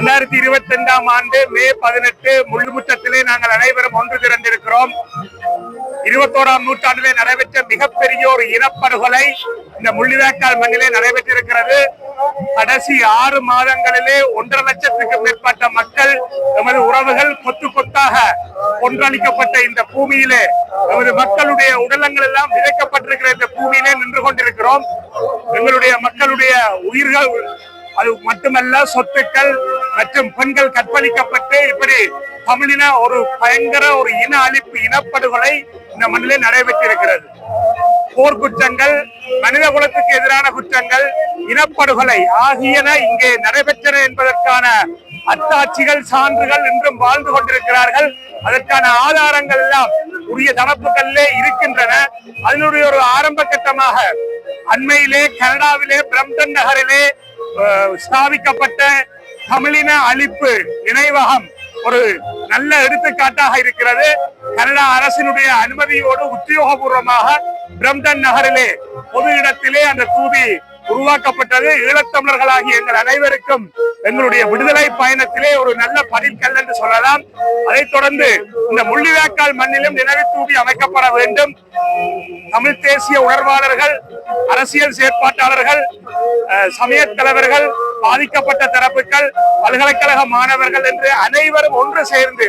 இரண்டாயிரத்தி இருபத்தி ரெண்டாம் ஆண்டு மே பதினெட்டு முள்ளுமுற்றத்திலே நாங்கள் அனைவரும் ஒன்று திரண்டிருக்கிறோம். இருபத்தோராம் நூற்றாண்டிலே நடைபெற்ற மிகப்பெரிய ஒரு இனப்படுகொலை இந்த முள்ளிவாய்க்கால் மண்ணிலே நடைபெற்றிருக்கிறது. கடைசி ஆறு மாதங்களிலே ஒன்றரை லட்சத்துக்கு மேற்பட்ட மக்கள் எமது உறவுகள் கொத்து கொத்தாக கொன்றளிக்கப்பட்ட இந்த பூமியிலே எமது மக்களுடைய உடலங்கள் எல்லாம் விதைக்கப்பட்டிருக்கிற இந்த பூமியிலே நின்று கொண்டிருக்கிறோம். எங்களுடைய மக்களுடைய உயிர்கள் அது மட்டுமல்ல சொத்துக்கள் மற்றும் பெண்கள் கற்பழிக்கப்பட்டு இப்படி தமிழின ஒரு பயங்கர ஒரு இன அழிப்பு இனப்படுகொலை இந்த மண்ணிலே நடைபெற்றிருக்கிறது. போர் குற்றங்கள் மனித குலத்துக்கு எதிரான குற்றங்கள் இனப்படுகொலை ஆகியன இங்கே நடைபெற்றன என்பதற்கான அத்தாட்சிகள் சான்றுகள் இன்றும் வாழ்ந்து கொண்டிருக்கிறார்கள். அதற்கான ஆதாரங்கள் எல்லாம் உரிய தரப்புகளிலே இருக்கின்றன. அதனுடைய ஒரு ஆரம்ப கட்டமாக அண்மையிலே கனடாவிலே பிரம்டன் நகரிலே அஹ், ஸ்தாபிக்கப்பட்ட தமிழின அழிப்பு நினைவகம் ஒரு நல்ல எடுத்துக்காட்டாக இருக்கிறது. கனடா அரசினுடைய அனுமதியோடு உத்தியோகபூர்வமாக பிரம்டன் நகரிலே பொது இடத்திலே அந்த தூதி உருவாக்கப்பட்டது. ஈழத்தமிழர்களாகிய எங்கள் அனைவருக்கும் எங்களுடைய விடுதலை பயணத்திலே ஒரு நல்ல பதிற்கல் என்று சொல்லலாம். அதைத் தொடர்ந்து இந்த முள்ளிவாய்க்கால் மண்ணிலும் நினைவு தூவி அமைக்கப்பட வேண்டும். தமிழ் தேசிய உணர்வாளர்கள் அரசியல் செயற்பாட்டாளர்கள் அஹ், தலைவர்கள் பாதிக்கப்பட்ட தரப்புகள் பல்கலைக்கழக மாணவர்கள் என்று அனைவரும் ஒன்று சேர்ந்து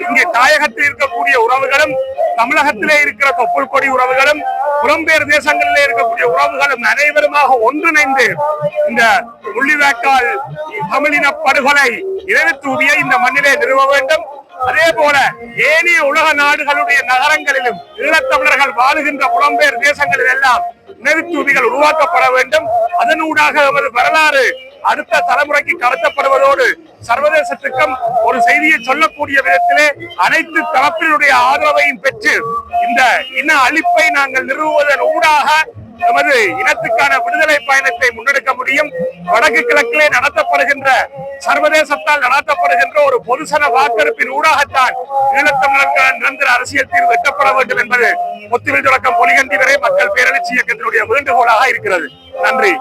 இங்கே தாயகத்தில் இருக்கக்கூடிய உறவுகளும் தமிழகத்திலே இருக்கிற தொப்புள் கொடி உறவுகளும் புலம்பெயர் தேசங்களிலே இருக்கக்கூடிய உறவுகளும் அனைவருமாக ஒன்றிணைந்து இந்த முள்ளிவாய்க்கால் தமிழின படுகொலை இறைவு இந்த மண்ணிலே நிறுவ வேண்டும். அதே போல ஏனைய உலக நாடுகளுடைய நகரங்களிலும் ஈழத்தமிழர்கள் வாழுகின்ற புலம்பெயர் தேசங்களில் எல்லாம் நினைவுத்தூபிகள் உருவாக்கப்பட வேண்டும். அதனூடாக நமது வரலாறு அடுத்த தலைமுறைக்கு கடத்தப்படுவதோடு சர்வதேசத்துக்கும் ஒரு செய்தியை சொல்லக்கூடிய விதத்திலே அனைத்து தரப்பினுடைய ஆதரவையும் பெற்று இந்த இன அழிப்பை நாங்கள் நிறுவுவதன் ஊடாக எமது இனத்துக்கான விடுதலை பயணத்தை முன்னெடுக்க முடியும். வடக்கு கிழக்கிலே நடத்தப்படுகின்ற சர்வதேசத்தால் நடத்தப்படுகின்ற ஒரு பொதுசன வாக்கெடுப்பின் ஊடாகத்தான் ஈழத்தமிழர்கள் நிரந்தர அரசியல் தீர்வு எட்டப்பட வேண்டும் என்பது ஒத்துழைப்பு தொடக்கம் பொலிகண்டி வரை மக்கள் பேரெழுச்சி இயக்கத்தினுடைய வேண்டுகோளாக இருக்கிறது. நன்றி.